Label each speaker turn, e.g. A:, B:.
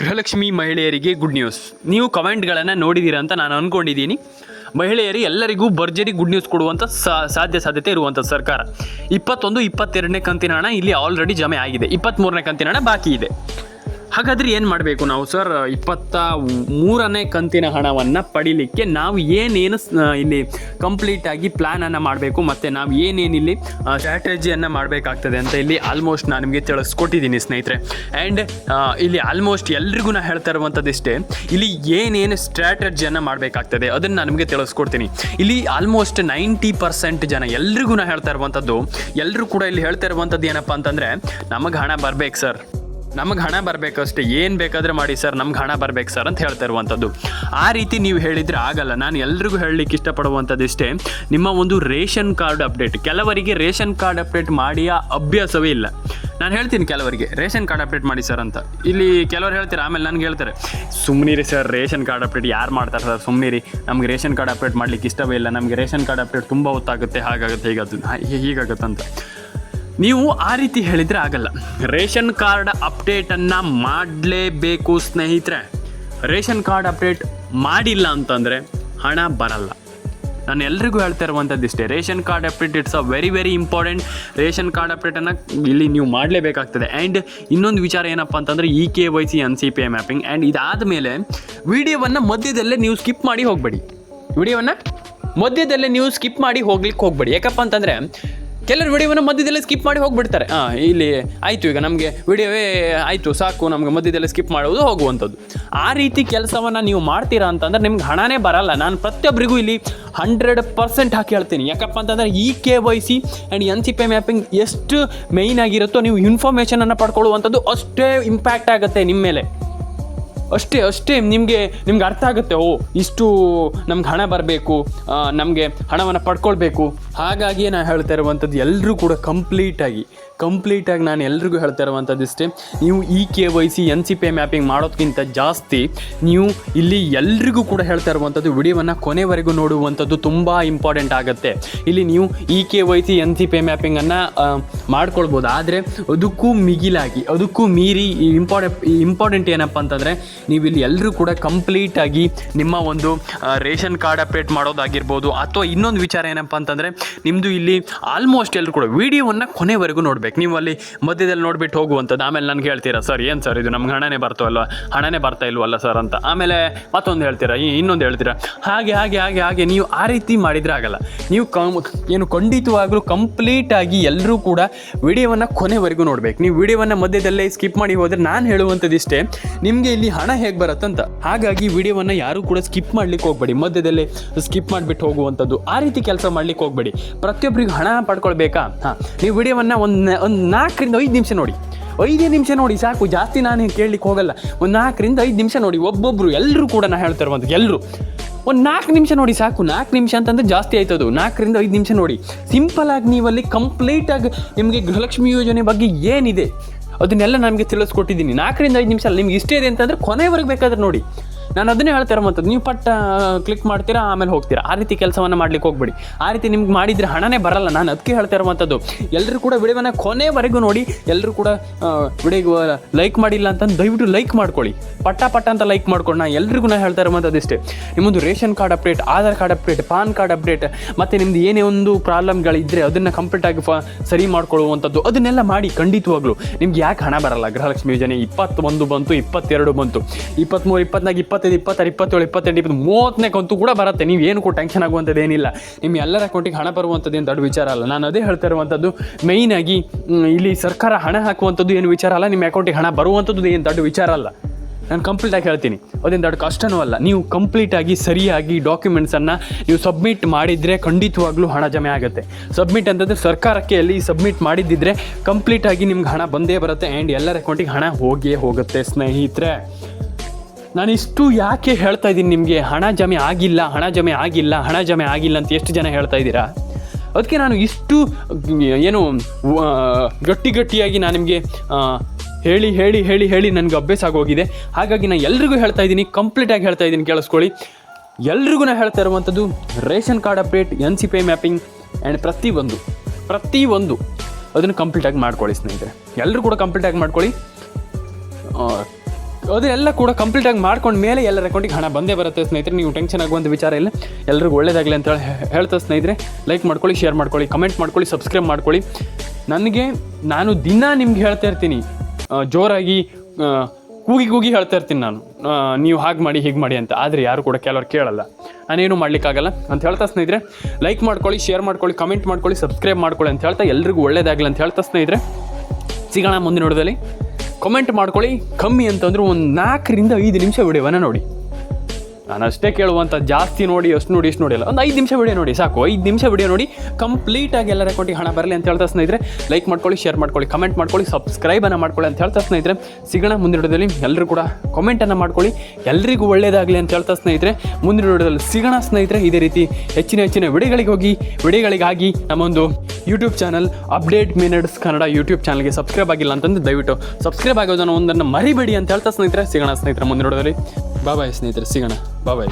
A: ಗೃಹಲಕ್ಷ್ಮಿ ಮಹಿಳೆಯರಿಗೆ good news ನೀವು ಕಮೆಂಟ್ಗಳನ್ನು ನೋಡಿದ್ದೀರಾ ಅಂತ ನಾನು ಅಂದ್ಕೊಂಡಿದ್ದೀನಿ ಮಹಿಳೆಯರಿಗೆ ಎಲ್ಲರಿಗೂ ಭರ್ಜರಿ ಗುಡ್ ನ್ಯೂಸ್ ಕೊಡುವಂಥ ಸಾಧ್ಯ ಸಾಧ್ಯತೆ ಇರುವಂಥ ಸರ್ಕಾರ. ಇಪ್ಪತ್ತೊಂದು, ಇಪ್ಪತ್ತೆರಡನೇ ಕಂತಿನ ಹಣ ಇಲ್ಲಿ ಆಲ್ರೆಡಿ ಜಮೆ ಆಗಿದೆ. ಇಪ್ಪತ್ತ್ಮೂರನೇ ಕಂತಿನ ಹಣ ಬಾಕಿ ಇದೆ. ಹಾಗಾದ್ರೆ ಏನು ಮಾಡಬೇಕು ನಾವು, ಸರ್? ಇಪ್ಪತ್ತ ಮೂರನೇ ಕಂತಿನ ಹಣವನ್ನು ಪಡಿಲಿಕ್ಕೆ ನಾವು ಏನೇನು ಇಲ್ಲಿ ಕಂಪ್ಲೀಟಾಗಿ ಪ್ಲ್ಯಾನನ್ನು ಮಾಡಬೇಕು, ಮತ್ತು ನಾವು ಏನೇನು ಇಲ್ಲಿ ಸ್ಟ್ರಾಟಜಿಯನ್ನು ಮಾಡಬೇಕಾಗ್ತದೆ ಅಂತ ಇಲ್ಲಿ ಆಲ್ಮೋಸ್ಟ್ ನಾನು ನಿಮಗೆ ತಿಳಿಸ್ಕೊಟ್ಟಿದ್ದೀನಿ ಸ್ನೇಹಿತರೆ. ಆ್ಯಂಡ್ ಇಲ್ಲಿ ಆಲ್ಮೋಸ್ಟ್ ಎಲ್ರಿಗೂ ನಾ ಹೇಳ್ತಾ ಇರುವಂಥದ್ದಿಷ್ಟೇ ಇಲ್ಲಿ ಏನೇನು ಸ್ಟ್ರಾಟಜಿಯನ್ನು ಮಾಡಬೇಕಾಗ್ತದೆ ಅದನ್ನು ನಾನು ನಿಮಗೆ ತಿಳಿಸ್ಕೊಡ್ತೀನಿ. ಇಲ್ಲಿ ಆಲ್ಮೋಸ್ಟ್ ನೈಂಟಿ ಪರ್ಸೆಂಟ್ ಜನ, ಎಲ್ರಿಗೂ ನಾ ಹೇಳ್ತಾ ಇರುವಂಥದ್ದು ಎಲ್ಲರೂ ಕೂಡ ಇಲ್ಲಿ ಹೇಳ್ತಾ ಇರುವಂಥದ್ದು ಏನಪ್ಪ ಅಂತಂದರೆ, ನಮಗೆ ಹಣ ಬರಬೇಕು, ಸರ್. ನಮಗೆ ಹಣ ಬರಬೇಕು ಅಷ್ಟೇ ಏನು ಬೇಕಾದರೆ ಮಾಡಿ ಸರ್, ನಮ್ಗೆ ಹಣ ಬರಬೇಕು ಸರ್ ಅಂತ ಹೇಳ್ತಾ ಇರುವಂಥದ್ದು ಆ ರೀತಿ ನೀವು ಹೇಳಿದರೆ ಆಗಲ್ಲ. ನಾನು ಎಲ್ರಿಗೂ ಹೇಳಲಿಕ್ಕೆ ಇಷ್ಟಪಡುವಂಥದ್ದು ಇಷ್ಟೇ, ನಿಮ್ಮ ಒಂದು ರೇಷನ್ ಕಾರ್ಡ್ ಅಪ್ಡೇಟ್. ಕೆಲವರಿಗೆ ರೇಷನ್ ಕಾರ್ಡ್ ಅಪ್ಡೇಟ್ ಮಾಡಿ ಆ ಅಭ್ಯಾಸವೇ ಇಲ್ಲ. ನಾನು ಹೇಳ್ತೀನಿ ಕೆಲವರಿಗೆ, ರೇಷನ್ ಕಾರ್ಡ್ ಅಪ್ಡೇಟ್ ಮಾಡಿ ಸರ್ ಅಂತ. ಇಲ್ಲಿ ಕೆಲವರು ಹೇಳ್ತಾರೆ, ಆಮೇಲೆ ನನಗೆ ಹೇಳ್ತಾರೆ ಸುಮ್ಮನಿರಿ ಸರ್, ರೇಷನ್ ಕಾರ್ಡ್ ಅಪ್ಡೇಟ್ ಯಾರು ಮಾಡ್ತಾರೆ ಸರ್? ಸುಮ್ಮನಿರಿ ನಮಗೆ ರೇಷನ್ ಕಾರ್ಡ್ ಅಪ್ಡೇಟ್ ಮಾಡ್ಲಿಕ್ಕೆ ಇಷ್ಟವೇ ಇಲ್ಲ. ನಮಗೆ ರೇಷನ್ ಕಾರ್ಡ್ ಅಪ್ಡೇಟ್ ತುಂಬ ಹೊತ್ತಾಗುತ್ತೆ, ಹಾಗಾಗುತ್ತೆ, ಹೀಗಾಗುತ್ತೆ ಹೀಗಾಗುತ್ತೆ ಅಂತ ನೀವು ಆ ರೀತಿ ಹೇಳಿದರೆ ಆಗಲ್ಲ. ರೇಷನ್ ಕಾರ್ಡ್ ಅಪ್ಡೇಟನ್ನು ಮಾಡಲೇಬೇಕು ಸ್ನೇಹಿತರೆ. ರೇಷನ್ ಕಾರ್ಡ್ ಅಪ್ಡೇಟ್ ಮಾಡಿಲ್ಲ ಅಂತಂದರೆ ಹಣ ಬರಲ್ಲ. ನಾನು ಎಲ್ರಿಗೂ ಹೇಳ್ತಾ ಇರುವಂಥದ್ದು ಇಷ್ಟೇ, ration card update it's a very very important ration card ಅಪ್ಡೇಟನ್ನು ಇಲ್ಲಿ ನೀವು ಮಾಡಲೇಬೇಕಾಗ್ತದೆ. ಆ್ಯಂಡ್ ಇನ್ನೊಂದು ವಿಚಾರ ಏನಪ್ಪ ಅಂತಂದರೆ E K Y C, N C P I mapping and ಇದಾದ ಮೇಲೆ ವಿಡಿಯೋವನ್ನು ಮಧ್ಯದಲ್ಲೇ ನೀವು ಸ್ಕಿಪ್ ಮಾಡಿ ಹೋಗಬೇಡಿ. ವಿಡಿಯೋವನ್ನು ಮಧ್ಯದಲ್ಲೇ ನೀವು ಸ್ಕಿಪ್ ಮಾಡಿ ಹೋಗ್ಲಿಕ್ಕೆ ಹೋಗಬೇಡಿ. ಯಾಕಪ್ಪ ಅಂತಂದರೆ ಕೆಲವರು ವಿಡಿಯೋವನ್ನು ಮಧ್ಯದಲ್ಲೇ ಸ್ಕಿಪ್ ಮಾಡಿ ಹೋಗ್ಬಿಡ್ತಾರೆ. ಹಾಂ ಇಲ್ಲಿ ಆಯಿತು ಈಗ ನಮಗೆ ವಿಡಿಯೋವೇ ಆಯಿತು, ಸಾಕು, ನಮಗೆ ಮಧ್ಯದಲ್ಲೇ ಸ್ಕಿಪ್ ಮಾಡೋದು ಹೋಗುವಂಥದ್ದು. ಆ ರೀತಿ ಕೆಲಸವನ್ನು ನೀವು ಮಾಡ್ತೀರಾ ಅಂತಂದ್ರೆ ನಿಮ್ಗೆ ಹಣನೇ ಬರಲ್ಲ. ನಾನು ಪ್ರತಿಯೊಬ್ಬರಿಗೂ ಇಲ್ಲಿ ಹಂಡ್ರೆಡ್ ಪರ್ಸೆಂಟ್ ಹಾಕಿ ಹೇಳ್ತೀನಿ. ಯಾಕಪ್ಪ ಅಂತಂದರೆ ಈ K Y C and N C P mapping ಎಷ್ಟು ಮೇಯ್ನ್ ಆಗಿರುತ್ತೋ ನೀವು ಇನ್ಫಾರ್ಮೇಷನನ್ನು ಪಡ್ಕೊಳ್ಳುವಂಥದ್ದು ಅಷ್ಟೇ ಇಂಪ್ಯಾಕ್ಟ್ ಆಗುತ್ತೆ ನಿಮ್ಮ ಮೇಲೆ. ಅಷ್ಟೇ ಅಷ್ಟೇ, ನಿಮಗೆ, ನಿಮ್ಗೆ ಅರ್ಥ ಆಗುತ್ತೆ, ಓ, ಇಷ್ಟು ನಮ್ಗೆ ಹಣ ಬರಬೇಕು ನಮಗೆ ಹಣವನ್ನು ಪಡ್ಕೊಳ್ಬೇಕು. ಹಾಗಾಗಿ ನಾನು ಹೇಳ್ತಾ ಇರುವಂಥದ್ದು ಎಲ್ಲರೂ ಕೂಡ ಕಂಪ್ಲೀಟಾಗಿ ಕಂಪ್ಲೀಟಾಗಿ ನಾನು ಎಲ್ರಿಗೂ ಹೇಳ್ತಾ ಇರುವಂಥದ್ದು ಇಷ್ಟೇ. ನೀವು E K Y C, N C P mapping ಮಾಡೋದಕ್ಕಿಂತ ಜಾಸ್ತಿ ನೀವು ಇಲ್ಲಿ ಎಲ್ರಿಗೂ ಕೂಡ ಹೇಳ್ತಾ ಇರುವಂಥದ್ದು ವಿಡಿಯೋವನ್ನು ಕೊನೆವರೆಗೂ ನೋಡುವಂಥದ್ದು ತುಂಬ ಇಂಪಾರ್ಟೆಂಟ್ ಆಗುತ್ತೆ. ಇಲ್ಲಿ ನೀವು E K Y C, N C P ಮ್ಯಾಪಿಂಗನ್ನು ಮಾಡ್ಕೊಳ್ಬೋದು. ಆದರೆ, ಅದಕ್ಕೂ ಮಿಗಿಲಾಗಿ, ಅದಕ್ಕೂ ಮೀರಿ ಇಂಪಾರ್ಟೆಂಟ್ ಇಂಪಾರ್ಟೆಂಟ್ ಏನಪ್ಪ ಅಂತಂದರೆ ನೀವು ಇಲ್ಲಿ ಎಲ್ಲರೂ ಕೂಡ ಕಂಪ್ಲೀಟಾಗಿ ನಿಮ್ಮ ಒಂದು ರೇಷನ್ ಕಾರ್ಡ್ ಅಪ್ಡೇಟ್ ಮಾಡೋದಾಗಿರ್ಬೋದು ಅಥವಾ ಇನ್ನೊಂದು ವಿಚಾರ ಏನಪ್ಪ ಅಂತಂದರೆ ನಿಮ್ಮದು ಇಲ್ಲಿ ಆಲ್ಮೋಸ್ಟ್ ಎಲ್ಲರೂ ಕೂಡ ವಿಡಿಯೋವನ್ನು ಕೊನೆವರೆಗೂ ನೋಡ್ಬೇಕು. ನೀವು ಅಲ್ಲಿ ಮಧ್ಯದಲ್ಲಿ ನೋಡ್ಬಿಟ್ಟು ಹೋಗುವಂಥದ್ದು. ಆಮೇಲೆ ನನಗೆ ಹೇಳ್ತೀರಾ, ಸರ್, ಏನು ಸರ್ ಇದು? ನಮ್ಗೆ ಹಣನೇ ಬರ್ತವಲ್ಲ ಹಣನೇ ಬರ್ತಾ ಇಲ್ವಲ್ಲ ಸರ್? ಅಂತ. ಆಮೇಲೆ ಮತ್ತೊಂದು ಹೇಳ್ತೀರಾ ಇನ್ನೊಂದು ಹೇಳ್ತೀರಾ, ಹಾಗೆ ಹಾಗೆ ಹಾಗೆ ಹಾಗೆ ನೀವು ಆ ರೀತಿ ಮಾಡಿದರೆ ಆಗಲ್ಲ. ನೀವು ಕಮ್ ಏನು ಖಂಡಿತವಾಗಲೂ ಕಂಪ್ಲೀಟಾಗಿ ಎಲ್ಲರೂ ಕೂಡ ವಿಡಿಯೋವನ್ನು ಕೊನೆವರೆಗೂ ನೋಡ್ಬೇಕು. ನೀವು ವಿಡಿಯೋವನ್ನು ಮಧ್ಯದಲ್ಲೇ ಸ್ಕಿಪ್ ಮಾಡಿ ಹೋದರೆ ನಾನು ಹೇಳುವಂಥದ್ದು ಇಷ್ಟೇ ನಿಮಗೆ ಇಲ್ಲಿ ಹಣ ಹೇಗೆ ಬರುತ್ತಂತ. ಹಾಗಾಗಿ ವಿಡಿಯೋವನ್ನು ಯಾರೂ ಕೂಡ ಸ್ಕಿಪ್ ಮಾಡ್ಲಿಕ್ಕೆ ಹೋಗಬೇಡಿ. ಮಧ್ಯದಲ್ಲಿ ಸ್ಕಿಪ್ ಮಾಡಿಬಿಟ್ಟು ಹೋಗುವಂಥದ್ದು ಆ ರೀತಿ ಕೆಲಸ ಮಾಡ್ಲಿಕ್ಕೆ ಹೋಗಬೇಡಿ. ಪ್ರತಿಯೊಬ್ಬರಿಗೂ ಹಣ ಪಡ್ಕೊಳ್ಬೇಕಾ? ಹಾಂ, ನೀವು ವಿಡಿಯೋವನ್ನು ಒಂದು ಒಂದು ನಾಲ್ಕರಿಂದ ಐದು ನಿಮಿಷ ನೋಡಿ. ಐದೇ ನಿಮಿಷ ನೋಡಿ ಸಾಕು. ಜಾಸ್ತಿ ನಾನು ಕೇಳಲಿಕ್ಕೆ ಹೋಗಲ್ಲ. ಒಂದು ನಾಲ್ಕರಿಂದ ಐದು ನಿಮಿಷ ನೋಡಿ. ಒಬ್ಬೊಬ್ಬರು ಎಲ್ಲರೂ ಕೂಡ ನಾನು ಹೇಳ್ತಾ ಇರುವಂಥ ಎಲ್ಲರೂ ಒಂದು ನಾಲ್ಕು ನಿಮಿಷ ನೋಡಿ ಸಾಕು. ನಾಲ್ಕು ನಿಮಿಷ ಅಂತಂದ್ರೆ ಜಾಸ್ತಿ ಆಯ್ತದು. ನಾಲ್ಕರಿಂದ ಐದು ನಿಮಿಷ ನೋಡಿ. ಸಿಂಪಲ್ ಆಗಿ ನೀವಲ್ಲಿ ಕಂಪ್ಲೀಟಾಗಿ ನಿಮಗೆ ಗೃಹಲಕ್ಷ್ಮಿ ಯೋಜನೆ ಬಗ್ಗೆ ಏನಿದೆ? ಅದನ್ನೆಲ್ಲ ನಮಗೆ ತಿಳಿಸ್ಕೊಟ್ಟಿದ್ದೀನಿ. ನಾಲ್ಕರಿಂದ ಐದು ನಿಮಿಷ ನಿಮ್ಗೆ ಇಷ್ಟ ಇದೆ ಅಂತಂದ್ರೆ ಕೊನೆವರೆಗೆ ಬೇಕಾದ್ರೆ ನೋಡಿ. ನಾನು ಅದನ್ನೇ ಹೇಳ್ತಾ ಇರೋವಂಥದ್ದು ನೀವು ಪಟ್ಟ ಕ್ಲಿಕ್ ಮಾಡ್ತೀರಾ, ಆಮೇಲೆ ಹೋಗ್ತೀರಾ. ಆ ರೀತಿ ಕೆಲಸವನ್ನು ಮಾಡ್ಲಿಕ್ಕೆ ಹೋಗ್ಬೇಡಿ. ಆ ರೀತಿ ನಿಮ್ಗೆ ಮಾಡಿದರೆ ಹಣನೇ ಬರಲ್ಲ. ನಾನು ಅದಕ್ಕೆ ಹೇಳ್ತಾ ಇರುವಂಥದ್ದು ಎಲ್ಲರೂ ಕೂಡ ವಿಡಿಯೋವನ್ನು ಕೊನೆವರೆಗೂ ನೋಡಿ ಎಲ್ಲರೂ ಕೂಡ ವಿಡಿಯೋ ಲೈಕ್ ಮಾಡಿಲ್ಲ ಅಂತಂದು ದಯವಿಟ್ಟು ಲೈಕ್ ಮಾಡ್ಕೊಳ್ಳಿ. ಪಟ್ಟ ಪಟ್ಟ ಅಂತ ಲೈಕ್ ಮಾಡ್ಕೊಂಡು ನಾನು ಎಲ್ರಿಗೂ ನಾನು ಹೇಳ್ತಾ ಇರುವಂಥದ್ದು ಇಷ್ಟೇ. ನಿಮ್ಮೊಂದು ration card update Aadhaar card update PAN card update ಮತ್ತು ನಿಮ್ದು ಏನೇ ಒಂದು ಪ್ರಾಬ್ಲಮ್ಗಳಿದ್ದರೆ ಅದನ್ನು ಕಂಪ್ಲೀಟಾಗಿ ಫ, ಸರಿ ಮಾಡ್ಕೊಳ್ಳುವಂಥದ್ದು, ಅದನ್ನೆಲ್ಲ ಮಾಡಿ ಖಂಡಿತವಾಗ್ಲೂ. ನಿಮ್ಗೆ ಯಾಕೆ ಹಣ ಬರಲ್ಲ? ಗೃಹಲಕ್ಷ್ಮಿ ಯೋಜನೆ ಇಪ್ಪತ್ತೊಂದು ಬಂತು, ಇಪ್ಪತ್ತೆರಡು ಬಂತು. ಇಪ್ಪತ್ತ್ಮೂರು ಇಪ್ಪತ್ನಾಲ್ಕು ಇಪ್ಪತ್ತೈದು, ಇಪ್ಪತ್ತಾರು, ಇಪ್ಪತ್ತೇಳು, ಇಪ್ಪತ್ತೆಂಟು, ಇಪ್ಪತ್ತು ಮೂವತ್ತನೇ ಕಂತು ಕೂಡ ಬರುತ್ತೆ. ನೀವು ಏನು ಕೂಡ ಟೆನ್ಷನ್ ಆಗುವಂಥದ್ದು ಏನಿಲ್ಲ ನಿಮ್ಮ ಎಲ್ಲರ ಅಕೌಂಟಿಗೆ ಹಣ ಬರುವಂಥದ್ದು ಏನು ದೊಡ್ಡ ವಿಚಾರ ಅಲ್ಲ. ನಾನು ಅದೇ ಹೇಳ್ತಾ ಇರುವಂಥದ್ದು ಆಗಿ ಇಲ್ಲಿ ಸರ್ಕಾರ ಹಣ ಹಾಕುವಂಥದ್ದು ಏನು ವಿಚಾರ ಅಲ್ಲ. ನಿಮ್ಮ ಅಕೌಂಟಿಗೆ ಹಣ ಬರುವಂಥದ್ದು ಏನು ದೊಡ್ಡ ವಿಚಾರ ಅಲ್ಲ. ನಾನು ಕಂಪ್ಲೀಟಾಗಿ ಹೇಳ್ತೀನಿ. ಅದೇನು ದೊಡ್ಡ ಕಷ್ಟನೂ ಅಲ್ಲ. ನೀವು ಕಂಪ್ಲೀಟಾಗಿ ಸರಿಯಾಗಿ ಡಾಕ್ಯುಮೆಂಟ್ಸನ್ನು ನೀವು ಸಬ್ಮಿಟ್ ಮಾಡಿದರೆ ಖಂಡಿತವಾಗ್ಲೂ ಹಣ ಜಮೆ ಆಗುತ್ತೆ. ಸಬ್ಮಿಟ್ ಅಂತಂದರೆ ಸರ್ಕಾರಕ್ಕೆ ಅಲ್ಲಿ ಸಬ್ಮಿಟ್ ಮಾಡಿದ್ದಿದ್ರೆ ಕಂಪ್ಲೀಟಾಗಿ ನಿಮ್ಗೆ ಹಣ ಬಂದೇ ಬರುತ್ತೆ. ಆ್ಯಂಡ್ ಎಲ್ಲರ ಅಕೌಂಟಿಗೆ ಹಣ ಹೋಗಿಯೇ ಹೋಗುತ್ತೆ, ಸ್ನೇಹಿತರೆ. ನಾನು ಇಷ್ಟು ಯಾಕೆ ಹೇಳ್ತಾ ಇದ್ದೀನಿ ನಿಮಗೆ? ಹಣ ಜಮೆ ಆಗಿಲ್ಲ, ಹಣ ಜಮೆ ಆಗಿಲ್ಲ, ಹಣ ಜಮೆ ಆಗಿಲ್ಲ ಅಂತ ಎಷ್ಟು ಜನ ಹೇಳ್ತಾ ಇದ್ದೀರಾ? ಅದಕ್ಕೆ ನಾನು ಇಷ್ಟು, ಏನು ಗಟ್ಟಿ ಗಟ್ಟಿಯಾಗಿ ನಾನು ನಿಮಗೆ ಹೇಳಿ ಹೇಳಿ ಹೇಳಿ ಹೇಳಿ ನನಗೆ ಅಭ್ಯಾಸ ಆಗೋಗಿದೆ. ಹಾಗಾಗಿ ನಾನು ಎಲ್ರಿಗೂ ಹೇಳ್ತಾ ಇದ್ದೀನಿ ಕಂಪ್ಲೀಟಾಗಿ ಹೇಳ್ತಾ ಇದ್ದೀನಿ ಕೇಳಿಸ್ಕೊಳ್ಳಿ. ಎಲ್ರಿಗೂ ನಾನು ಹೇಳ್ತಾ ಇರುವಂಥದ್ದು, ration card update, N C P mapping and ಪ್ರತಿಯೊಂದು ಪ್ರತಿಯೊಂದು, ಅದನ್ನು ಕಂಪ್ಲೀಟಾಗಿ ಮಾಡ್ಕೊಳ್ಳಿ ಸ್ನೇಹಿತರೆ. ಎಲ್ಲರೂ ಕೂಡ ಕಂಪ್ಲೀಟಾಗಿ ಮಾಡ್ಕೊಳ್ಳಿ. ಅದನ್ನೆಲ್ಲ ಕೂಡ ಕಂಪ್ಲೀಟ್ ಆಗಿ ಮಾಡ್ಕೊಂಡು ಮೇಲೆ ಎಲ್ಲರ ಅಕೌಂಟಿಗೆ ಹಣ ಬಂದೇ ಬರುತ್ತೆ ಸ್ನೇಹಿತರೆ. ನೀವು ಟೆನ್ಷನ್ ಆಗುವಂಥ ವಿಚಾರ ಇಲ್ಲ. ಎಲ್ರಿಗೂ ಒಳ್ಳೇದಾಗಲಿ ಅಂತ ಹೇಳಿ ಹೇಳ್ತಾ ಸ್ನೇಹಿತರೆ. ಲೈಕ್ ಮಾಡ್ಕೊಳ್ಳಿ ಶೇರ್ ಮಾಡ್ಕೊಳ್ಳಿ ಕಮೆಂಟ್ ಮಾಡ್ಕೊಳ್ಳಿ ಸಬ್ಸ್ಕ್ರೈಬ್ ಮಾಡ್ಕೊಳ್ಳಿ. ನನಗೆ ನಾನು ದಿನ ನಿಮ್ಗೆ ಹೇಳ್ತಾ ಇರ್ತೀನಿ. ಜೋರಾಗಿ ಕೂಗಿ ಕೂಗಿ ಹೇಳ್ತಾ ಇರ್ತೀನಿ ನಾನು. ನೀವು ಹಾಗೆ ಮಾಡಿ, ಹೀಗೆ ಮಾಡಿ ಅಂತ. ಆದರೆ ಯಾರು ಕೂಡ ಕೆಲವರು ಕೇಳಲ್ಲ. ನಾನೇನು ಮಾಡ್ಲಿಕ್ಕಾಗಲ್ಲ ಅಂತ ಹೇಳ್ತಾ ಸ್ನೇಹಿತರೆ. ಲೈಕ್ ಮಾಡ್ಕೊಳ್ಳಿ ಶೇರ್ ಮಾಡ್ಕೊಳ್ಳಿ ಕಮೆಂಟ್ ಮಾಡ್ಕೊಳ್ಳಿ ಸಬ್ಸ್ಕ್ರೈಬ್ ಮಾಡ್ಕೊಳ್ಳಿ ಅಂತ ಹೇಳ್ತಾ ಎಲ್ರಿಗೂ ಒಳ್ಳೇದಾಗಲಿ ಅಂತ ಹೇಳ್ತಾ ಸ್ನೇಹಿತರೆ. ಸಿಗೋಣ ಮುಂದಿನ ನೋಡೋದಲ್ಲಿ. ಕಮೆಂಟ್ ಮಾಡ್ಕೊಳ್ಳಿ. ಕಮ್ಮಿ ಅಂತಂದ್ರೆ ಒಂದು ನಾಲ್ಕರಿಂದ ಐದು ನಿಮಿಷ ವಿಡಿಯೋವನ್ನ ನೋಡಿ. ನಾನು ಅಷ್ಟೇ ಕೇಳುವಂಥ ಜಾಸ್ತಿ ನೋಡಿ, ಅಷ್ಟು ನೋಡಿ, ಇಷ್ಟು ನೋಡಿಲ್ಲ ಒಂದು ಐದು ನಿಮಿಷ ವಿಡಿಯೋ ನೋಡಿ, ಸಾಕು. ಐದು ನಿಮಿಷ ವಿಡಿಯೋ ನೋಡಿ ಕಂಪ್ಲೀಟಾಗಿ ಎಲ್ಲರ ಅಕೌಂಟಿಗೆ ಹಣ ಬರಲಿ ಅಂತ ಹೇಳ್ತಾ ಸ್ನೇಹಿತರೆ ಲೈಕ್ ಮಾಡ್ಕೊಳ್ಳಿ ಶೇರ್ ಮಾಡ್ಕೊಳ್ಳಿ ಕಮೆಂಟ್ ಮಾಡ್ಕೊಳ್ಳಿ ಸಬ್ಸ್ಕ್ರೈಬನ್ನು ಮಾಡ್ಕೊಳ್ಳಿ ಅಂತ ಹೇಳ್ತಾ ಸ್ನೇಹಿತರೆ. ಸಿಗೋಣ ಮುಂದಿನ ವಿಡಿಯೋದಲ್ಲಿ. ಎಲ್ಲರೂ ಕೂಡ ಕಮೆಂಟನ್ನು ಮಾಡ್ಕೊಳ್ಳಿ. ಎಲ್ರಿಗೂ ಒಳ್ಳೆಯದಾಗಲಿ ಅಂತ ಹೇಳ್ತಾ ಸ್ನೇಹಿತರೆ. ಮುಂದಿನ ವಿಡಿಯೋದಲ್ಲಿ ಸಿಗೋಣ ಸ್ನೇಹಿತರೆ. ಇದೇ ರೀತಿ ಹೆಚ್ಚಿನ ಹೆಚ್ಚಿನ ವಿಡಿಯೋಗಳಿಗೆ ಹೋಗಿ, ವಿಡಿಯೋಗಳಿಗಾಗಿ ನಮ್ಮೊಂದು YouTube channel update minutes Kannada YouTube ಚಾನಲ್ಗೆ ಸಬ್ಸ್ಕ್ರೈಬ್ ಆಗಿಲ್ಲ ಅಂತಂದು ದಯವಿಟ್ಟು ಸಬ್ಸ್ಕ್ರೈಬ್ ಆಗೋದನ್ನು ಒಂದನ್ನು ಮರಿಬೇಡಿ ಅಂತ ಹೇಳ್ತಾ ಸ್ನೇಹಿತರೆ, ಸಿಗೋಣ ಸ್ನೇಹಿತರೆ ಮುಂದಿನ ನೋಡೋದಲ್ಲಿ ಬಾಬಾಯ್ ಸ್ನೇಹಿತರೆ, ಸಿಗೋಣ. ಬಾಯ್